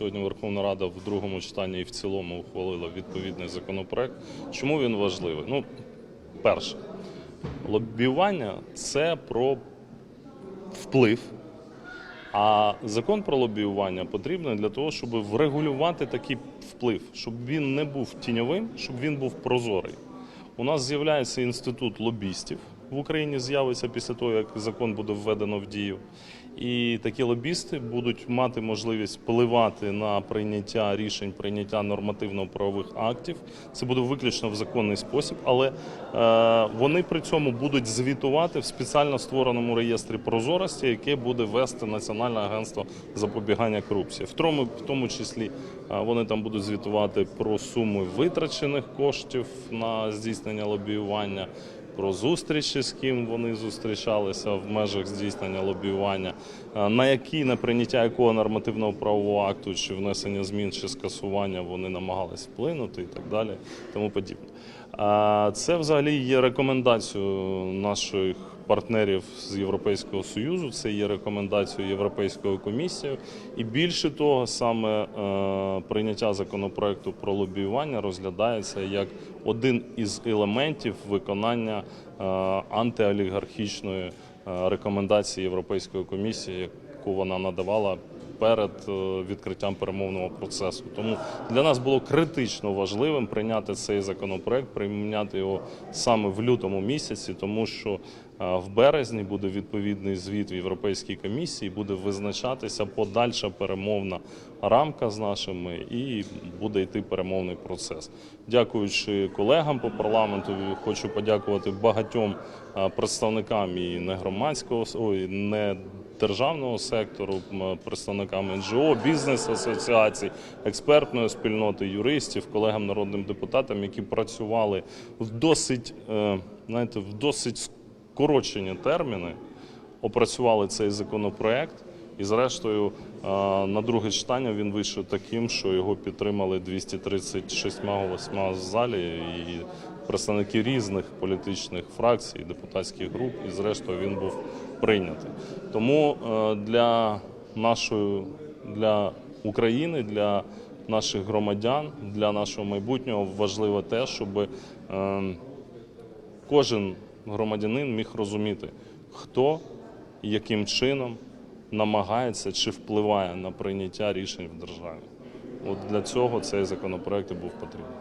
Сьогодні Верховна Рада в другому читанні і в цілому ухвалила відповідний законопроект. Чому він важливий? Ну, перше, лобіювання це про вплив. А закон про лобіювання потрібен для того, щоб врегулювати такий вплив, щоб він не був тіньовим, щоб він був прозорий. У нас з'являється інститут лобістів в Україні з'явиться після того, як закон буде введено в дію. І такі лобісти будуть мати можливість впливати на прийняття рішень, прийняття нормативно-правових актів. Це буде виключно в законний спосіб, але е, вони при цьому будуть звітувати в спеціально створеному реєстрі прозорості, яке буде вести Національне агентство запобігання корупції. В тому, числі е, вони там будуть звітувати про суми витрачених коштів на здійснення лобіювання про зустрічі, з ким вони зустрічалися в межах здійснення лобіювання, е, на які на прийняття якого нормативного правового акту чи внесення змін чи скасування вони намагались вплинути і так далі, тому подібне. А Це взагалі є рекомендацією наших партнерів з Європейського союзу. Це є рекомендацією Європейської комісії, і більше того, саме е, прийняття законопроекту про лобіювання розглядається як один із елементів виконання е, антиолігархічної е, рекомендації Європейської комісії, яку вона надавала перед е, відкриттям перемовного процесу. Тому для нас було критично важливим прийняти цей законопроект, прийняти його саме в лютому місяці, тому що е, в березні буде відповідний звіт в Європейській комісії, буде визначатися подальша перемовна рамка з нашими, і буде йти перемовний процес. Дякуючи колегам по парламенту, хочу подякувати багатьом е, представникам і не громадського ой, не державного сектору, представникам НЖО, бізнес-асоціацій, експертної спільноти, юристів, колегам народним депутатам, які працювали в досить, е, знаєте, в досить скорочені терміни, опрацювали цей законопроект. І зрештою е, на друге читання він вийшов таким, що його підтримали 236 голосами в залі і представники різних політичних фракцій, депутатських груп, і зрештою він був прийнятий. Тому е, для нашої для України, для наших громадян, для нашого майбутнього важливо те, щоб е, кожен громадянин міг розуміти, хто яким чином намагається чи впливає на прийняття рішень в державі. От для цього цей законопроект і був потрібен.